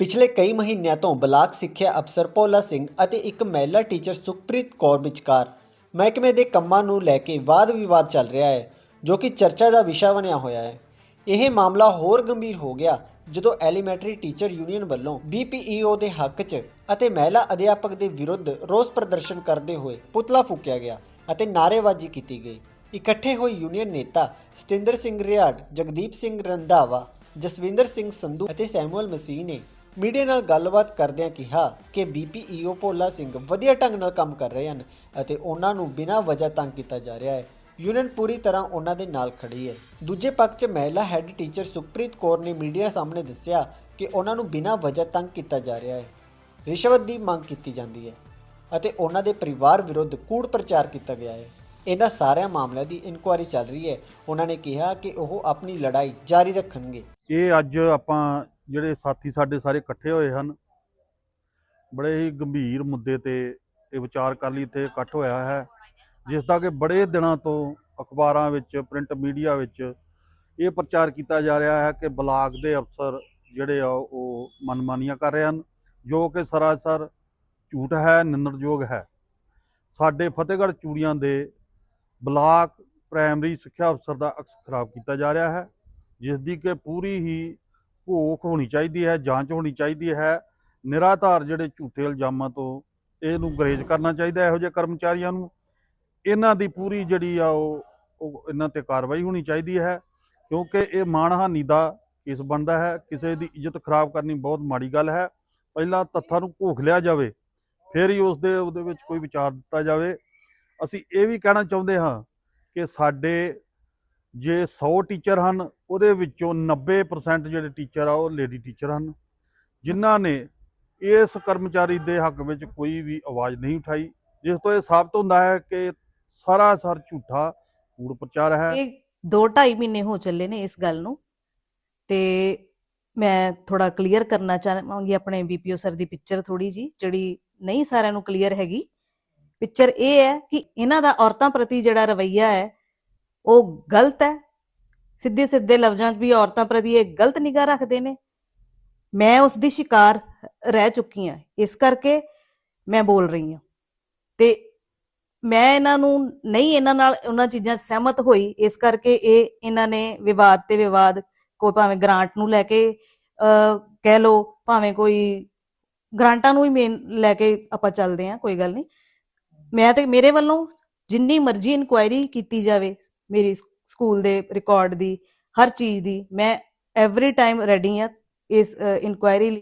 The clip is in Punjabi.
ਪਿਛਲੇ ਕਈ ਮਹੀਨਿਆਂ ਤੋਂ ਬਲਾਕ ਸਿੱਖਿਆ ਅਫਸਰ ਭੋਲਾ ਸਿੰਘ ਅਤੇ ਇੱਕ ਮਹਿਲਾ ਟੀਚਰ ਸੁਖਪ੍ਰੀਤ ਕੌਰ ਵਿਚਕਾਰ ਮਹਿਕਮੇ ਦੇ ਕੰਮਾਂ ਨੂੰ ਲੈ ਕੇ ਵਾਦ-ਵਿਵਾਦ ਚੱਲ ਰਿਹਾ ਹੈ, ਜੋ ਕਿ ਚਰਚਾ ਦਾ ਵਿਸ਼ਾ ਬਣਿਆ ਹੋਇਆ ਹੈ। ਇਹ ਮਾਮਲਾ ਹੋਰ ਗੰਭੀਰ ਹੋ ਗਿਆ ਜਦੋਂ ਐਲੀਮੈਂਟਰੀ ਟੀਚਰ ਯੂਨੀਅਨ ਵੱਲੋਂ BPEO ਦੇ ਹੱਕ 'ਚ ਅਤੇ ਮਹਿਲਾ ਅਧਿਆਪਕ ਦੇ ਵਿਰੁੱਧ ਰੋਸ ਪ੍ਰਦਰਸ਼ਨ ਕਰਦੇ ਹੋਏ ਪੁਤਲਾ ਫੂਕਿਆ ਗਿਆ ਅਤੇ ਨਾਅਰੇਬਾਜ਼ੀ ਕੀਤੀ ਗਈ। ਇਕੱਠੇ ਹੋਏ ਯੂਨੀਅਨ ਨੇਤਾ ਸਤਿੰਦਰ ਸਿੰਘ ਰਿਆੜ, ਜਗਦੀਪ ਸਿੰਘ ਰੰਧਾਵਾ, ਜਸਵਿੰਦਰ ਸਿੰਘ ਸੰਧੂ ਅਤੇ ਸੈਮੂਅਲ ਮਸੀਹ ਨੇ ਮੀਡੀਆ ਨਾਲ ਗੱਲਬਾਤ ਕਰਦਿਆਂ ਕਿਹਾ ਕਿ BPEO ਭੋਲਾ ਸਿੰਘ ਵਧੀਆ ਢੰਗ ਨਾਲ ਕੰਮ ਕਰ ਰਹੇ ਹਨ ਅਤੇ ਉਹਨਾਂ ਨੂੰ ਬਿਨਾਂ ਵਜ੍ਹਾ ਤੰਗ ਕੀਤਾ ਜਾ ਰਿਹਾ ਹੈ। ਯੂਨੀਅਨ ਪੂਰੀ ਤਰ੍ਹਾਂ ਉਹਨਾਂ ਦੇ ਨਾਲ ਖੜੀ ਹੈ। ਦੂਜੇ ਪੱਖ 'ਚ ਮਹਿਲਾ ਹੈੱਡ ਟੀਚਰ ਸੁਖਪ੍ਰੀਤ ਕੌਰ ਨੇ ਮੀਡੀਆ ਸਾਹਮਣੇ ਦੱਸਿਆ ਕਿ ਉਹਨਾਂ ਨੂੰ ਬਿਨਾਂ ਵਜ੍ਹਾ ਤੰਗ ਕੀਤਾ ਜਾ ਰਿਹਾ ਹੈ। ਰਿਸ਼ਵਤ ਦੀ ਮੰਗ ਕੀਤੀ ਜਾਂਦੀ ਹੈ ਅਤੇ ਉਹਨਾਂ ਦੇ ਪਰਿਵਾਰ ਵਿਰੁੱਧ ਕੂੜ ਪ੍ਰਚਾਰ ਕੀਤਾ ਗਿਆ ਹੈ। ਇਹਨਾਂ ਸਾਰਿਆਂ ਮਾਮਲਿਆਂ ਦੀ ਇਨਕੁਆਇਰੀ ਚੱਲ ਰਹੀ ਹੈ। ਉਹਨਾਂ ਨੇ ਕਿਹਾ ਕਿ ਉਹ ਆਪਣੀ ਲੜਾਈ ਜਾਰੀ ਰੱਖਣਗੇ। ਇਹ ਅੱਜ ਆਪਾਂ ਜਿਹੜੇ ਸਾਥੀ ਸਾਡੇ ਸਾਰੇ ਇਕੱਠੇ ਹੋਏ ਹਨ, ਬੜੇ ਹੀ ਗੰਭੀਰ ਮੁੱਦੇ ਤੇ ਇਹ ਵਿਚਾਰ ਕਰ ਲਈ ਇੱਥੇ ਇਕੱਠ ਹੋਇਆ ਹੈ, ਜਿਸ ਦਾ ਕਿ ਬੜੇ ਦਿਨਾਂ ਤੋਂ ਅਖਬਾਰਾਂ ਵਿੱਚ ਪ੍ਰਿੰਟ ਮੀਡੀਆ ਵਿੱਚ ਇਹ ਪ੍ਰਚਾਰ ਕੀਤਾ ਜਾ ਰਿਹਾ ਹੈ ਕਿ ਬਲਾਕ ਦੇ ਅਫਸਰ ਜਿਹੜੇ ਆ ਉਹ ਮਨਮਾਨੀਆਂ ਕਰ ਰਹੇ ਹਨ, ਜੋ ਕਿ ਸਰਾਸਰ ਝੂਠ ਹੈ, ਨਿੰਦਣਯੋਗ ਹੈ। ਸਾਡੇ ਫਤਿਹਗੜ੍ਹ ਚੂੜੀਆਂ ਦੇ ਬਲਾਕ ਪ੍ਰਾਇਮਰੀ ਸਿੱਖਿਆ ਅਫਸਰ ਦਾ ਅਕਸ ਖਰਾਬ ਕੀਤਾ ਜਾ ਰਿਹਾ ਹੈ, ਜਿਸ ਦੀ ਕਿ ਪੂਰੀ ਹੀ ਘੋਖ ਹੋਣੀ ਚਾਹੀਦੀ ਹੈ, ਜਾਂਚ ਹੋਣੀ ਚਾਹੀਦੀ ਹੈ। ਨਿਰਾਧਾਰ ਜਿਹੜੇ ਝੂਠੇ ਇਲਜ਼ਾਮਾਂ ਤੋਂ ਇਹਨੂੰ ਗਰੇਜ ਕਰਨਾ ਚਾਹੀਦਾ ਇਹੋ ਜਿਹੇ ਕਰਮਚਾਰੀਆਂ ਨੂੰ। ਇਹਨਾਂ ਦੀ ਪੂਰੀ ਜਿਹੜੀ ਆ ਉਹ ਉਹ ਇਹਨਾਂ ਤੇ ਕਾਰਵਾਈ ਹੋਣੀ ਚਾਹੀਦੀ ਹੈ, ਕਿਉਂਕਿ ਇਹ ਮਾਣਹਾਨੀ ਦਾ ਕੇਸ ਬਣਦਾ ਹੈ। ਕਿਸੇ ਦੀ ਇੱਜ਼ਤ ਖਰਾਬ ਕਰਨੀ ਬਹੁਤ ਮਾੜੀ ਗੱਲ ਹੈ। ਪਹਿਲਾਂ ਤੱਥਾਂ ਨੂੰ ਘੋਖ ਲਿਆ ਜਾਵੇ, ਫਿਰ ਹੀ ਉਸ ਦੇ ਉਹਦੇ ਵਿੱਚ ਕੋਈ ਵਿਚਾਰ ਦਿੱਤਾ ਜਾਵੇ। ਅਸੀਂ ਇਹ ਵੀ ਕਹਿਣਾ ਚਾਹੁੰਦੇ ਹਾਂ ਕਿ ਸਾਡੇ ਜੇ 100 ਟੀਚਰ ਹਨ, ਉਹਦੇ ਵਿੱਚੋਂ 90% ਜਿਹੜੇ ਟੀਚਰ ਆ, ਉਹ ਲੇਡੀ ਟੀਚਰ ਹਨ। ਜਿਨ੍ਹਾਂ ਨੇ ਇਸ ਕਰਮਚਾਰੀ ਦੇ ਹੱਕ ਵਿੱਚ ਕੋਈ ਵੀ ਆਵਾਜ਼ ਨਹੀਂ ਉਠਾਈ, ਜਿਸ ਤੋਂ ਇਹ ਸਾਬਤ ਹੁੰਦਾ ਹੈ ਕਿ ਸਾਰਾ ਸਰ ਝੂਠਾ ਕੂੜ ਪ੍ਰਚਾਰ ਹੈ। ਇਹ 2.5 ਮਹੀਨੇ ਹੋ ਚੱਲੇ ਨੇ ਇਸ ਗੱਲ ਨੂੰ। ਤੇ ਮੈਂ ਥੋੜਾ ਕਲੀਅਰ ਕਰਨਾ ਚਾਹਾਂਗੀ ਆਪਣੇ ਬੀਪੀਓ ਸਰ ਦੀ ਪਿਕਚਰ ਥੋੜੀ ਜੀ ਜਿਹੜੀ ਨਹੀਂ ਸਾਰਿਆਂ ਨੂੰ ਕਲੀਅਰ ਹੈਗੀ। ਪਿਕਚਰ ਇਹ ਹੈ ਕਿ ਇਹਨਾਂ ਦਾ ਔਰਤਾਂ ਪ੍ਰਤੀ ਜਿਹੜਾ ਰਵਈਆ ਹੈ ਉਹ ਗਲਤ ਹੈ। ਸਿੱਧੇ ਸਿੱਧੇ ਲਫ਼ਜ਼ਾਂ 'ਚ ਵੀ ਔਰਤਾਂ ਪ੍ਰਤੀ ਇਹ ਗਲਤ ਨਿਗਾਹ ਰੱਖਦੇ ਨੇ। ਮੈਂ ਉਸ ਦੀ ਸ਼ਿਕਾਰ ਰਹਿ ਚੁੱਕੀ ਹਾਂ। ਇਸ ਕਰਕੇ ਮੈਂ ਬੋਲ ਰਹੀ ਹਾਂ। ਤੇ ਮੈਂ ਇਹਨਾਂ ਨੂੰ ਨਹੀਂ ਇਹਨਾਂ ਨਾਲ ਉਹਨਾਂ ਚੀਜ਼ਾਂ 'ਚ ਸਹਿਮਤ ਹੋਈ। ਇਸ ਕਰਕੇ ਇਹ ਇਹਨਾਂ ਨੇ ਵਿਵਾਦ ਤੇ ਵਿਵਾਦ ਕੋਈ ਭਾਵੇਂ ਗ੍ਰਾਂਟ ਨੂੰ ਲੈ ਕੇ ਅਹ, ਕਹਿ ਲੋ ਭਾਵੇਂ ਕੋਈ ਗ੍ਰਾਂਟਾਂ ਨੂੰ ਹੀ ਮੇਨ ਲੈ ਕੇ ਆਪਾਂ ਚੱਲਦੇ ਹਾਂ ਕੋਈ ਗੱਲ ਨਹੀਂ। ਮੈਂ ਤੇ ਮੇਰੇ ਵੱਲੋਂ ਜਿੰਨੀ ਮਰਜ਼ੀ ਇਨਕੁਆਇਰੀ ਕੀਤੀ ਜਾਵੇ ਮੇਰੀ ਸਕੂਲ ਦੇ ਰਿਕਾਰਡ ਦੀ, ਹਰ ਚੀਜ਼ ਦੀ, ਮੈਂ ਐਵਰੀ ਟਾਈਮ ਰੈਡੀ ਹਾਂ ਇਸ ਇਨਕੁਆਇਰੀ ਲਈ